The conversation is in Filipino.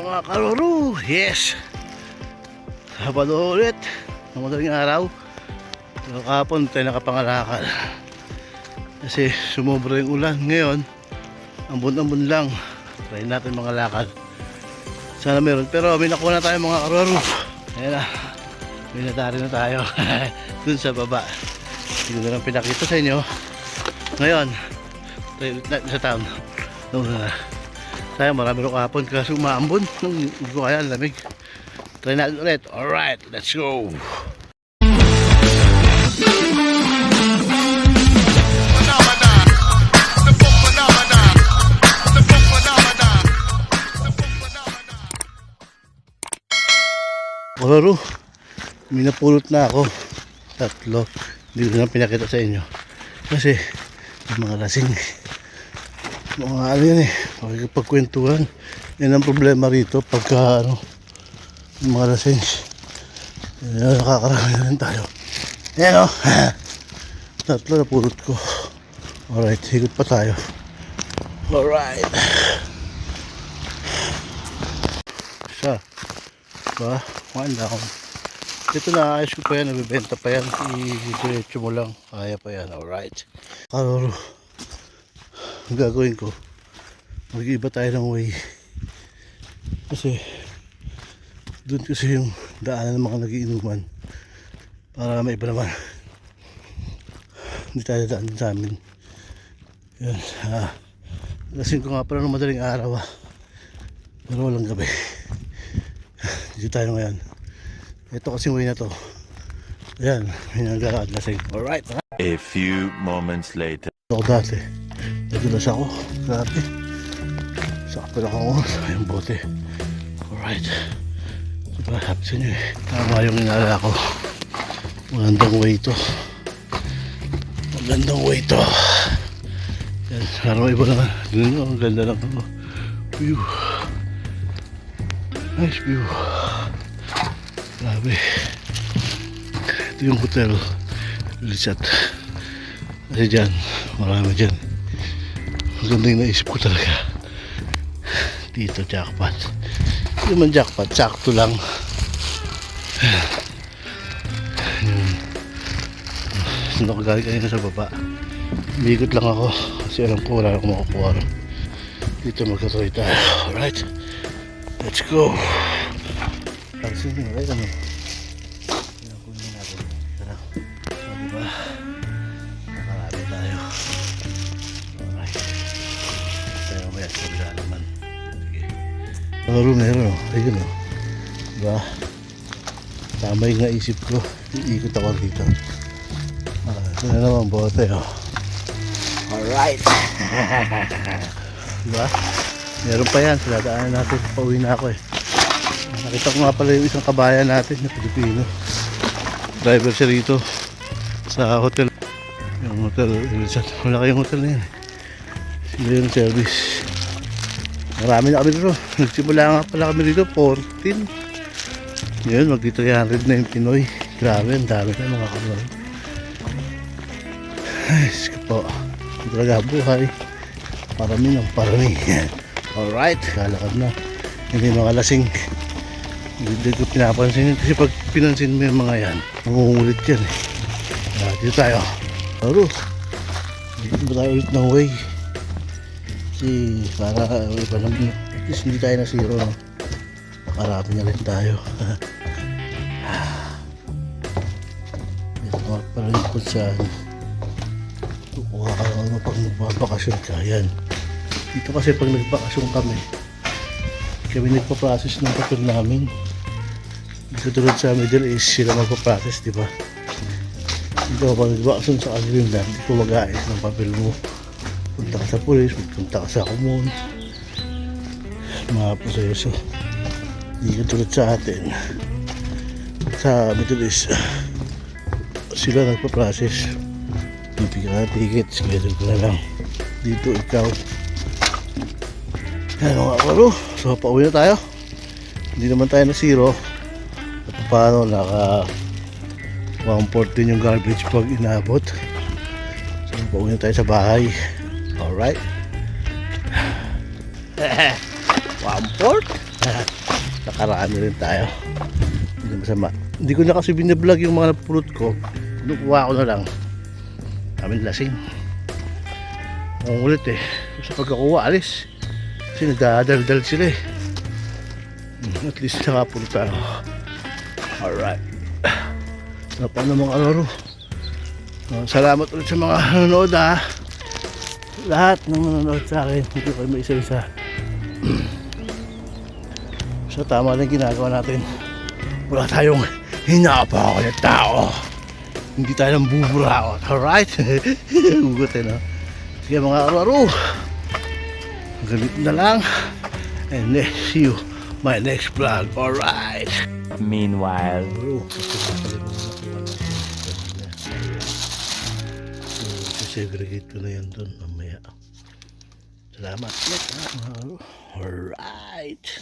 Mga karuru, yes! Sabado ulit, ng araw. Pero kahapon tayo nakapangalakal. Kasi sumobra yung ulan. Ngayon, ambon-ambon lang. Try natin mga lakal. Sana meron. Pero may nakuha na tayo mga karuru. Ayan na. May natari na tayo. Dun sa baba. Hindi ko na pinakita sa inyo. Ngayon, tayo ulit natin sa town. Doon na. Sayang marami rin kahapon kasi umaambon. Hindi ko kaya, ang lamig. Try natin ulit. Alright, let's go. Ororo, may napulot na ako. Tatlo. Hindi ko na pinakita sa inyo. Kasi, mga lasing. Mga ano yan eh. Pagkikipagkwentuhan. Yan ang problema rito pagka ano, mga lasing. Yan, nakakarami na rin tayo. Ayan o. Tatlo na pulot ko. Alright, higot pa tayo. Alright. Isa. Ba? One down. Ito na, ayos ko pa yan. Nabibenta pa yan. I-diretso mo lang. Kaya pa yan. Alright. Karoro. Ang gagawin ko. Mag-iba tayo ng way. Kasi doon kasi yung daanan ng mga nagiinuman. Para may iba naman. Hindi tayo daan sa amin. Yan. Ah. Lasing ko nga pala ng madaling araw ah. Pero walang gabi. Dito tayo ngayon. Ito kasi way na to. Ayan, may naglalakad lasing. Alright. A few moments later. Ako dati. Nagulas ako. Grabe. Sakto lang ako sa yung bote. Alright. Diba, happy sa inyo eh. Tama yung inala ko. Magandang way ito. Magandang way ito. Yan, parang iba lang. Tignan nyo, ang ganda lang ako. View. Nice view. Grabe. Ito yung hotel. Lisat. Kasi dyan, marami dyan. Maganda yung naisip ko talaga. Dito jackpot. Hindi naman jackpot, sakto lang. Saan ako galing kanina sa baba. Bigot lang ako kasi alam ko wala akong makukuha. Dito magkatuloy tayo. Alright. Let's go. Pansin nyo, right? Ano? Sa kabila naman. Sige. Room na yun, oh. Ayun, oh. Diba? Tama yung naisip ko. Iikot ako dito. Ah, ito na naman bote, oh. Alright. diba? Meron pa yan. Sila daanan natin. Pauwi na ako eh. Nakita ko nga pala yung isang kabayan natin na Pilipino. Driver siya rito sa hotel. Yung hotel. Wala kayong hotel na yan. Sila yung service. Marami na kami dito. Nagsimula nga pala kami dito, 14. Yun, magdi 300 na yung Pinoy. Grabe, ang dami na mga kamay. Ay, sige po. Talaga buhay. Parami ng parami. Alright, kalakad na. Hindi mga lasing. Hindi ko pinapansin yun kasi pag pinansin mo yung mga yan, mangungulit yan eh. Dito tayo. Aro. Dito ba tayo ulit ng way? Kasi para iba lang. At least hindi tayo na zero. No? Marami na rin tayo. Ito nga pala yung kung saan kukuha ka lang ano pag nagbabakasyon ka. Yan. Dito kasi pag nagbakasyon kami, kami nagpa-process ng papel namin. Katulad sa Middle East, sila magpa-process, di ba? Dito pag nagbakasyon sa Greenland, hindi ko mag-aayos ng papel mo. Punta ka sa police, punta ka sa kumon. Mga proseso. Hindi katulad sa atin. Sa East, sila nagpa-process. Bibigyan ka ng ticket, schedule ko na lang. Dito ikaw, yan mga karo. So pauwi na tayo. Hindi naman tayo na zero. At paano naka 114 yung garbage pag inabot. So pauwi na tayo sa bahay. Alright. One port. Nakarami rin tayo. Hindi masama. Hindi ko na kasi binablog yung mga napulot ko. Kinukuha ko na lang. Kami lasing. Ang ulit eh. Sa pagkakuha, alis. Kasi nagdadaldal sila eh. Hmm, At least nakapulot tayo. Alright. Pa ng mga alaro. Uh, salamat ulit sa mga nanonood ha. Lahat ng nanonood sa akin. Hindi ko may isa-isa. so tama lang ginagawa natin. Wala tayong hinapa na tao. Hindi tayo nang buburaot. Alright? Hugot eh no? Sige mga alaro. Ganito na lang. And next, see you my next vlog. Alright. Meanwhile. Bro, segregate ko na yan doon. Alright.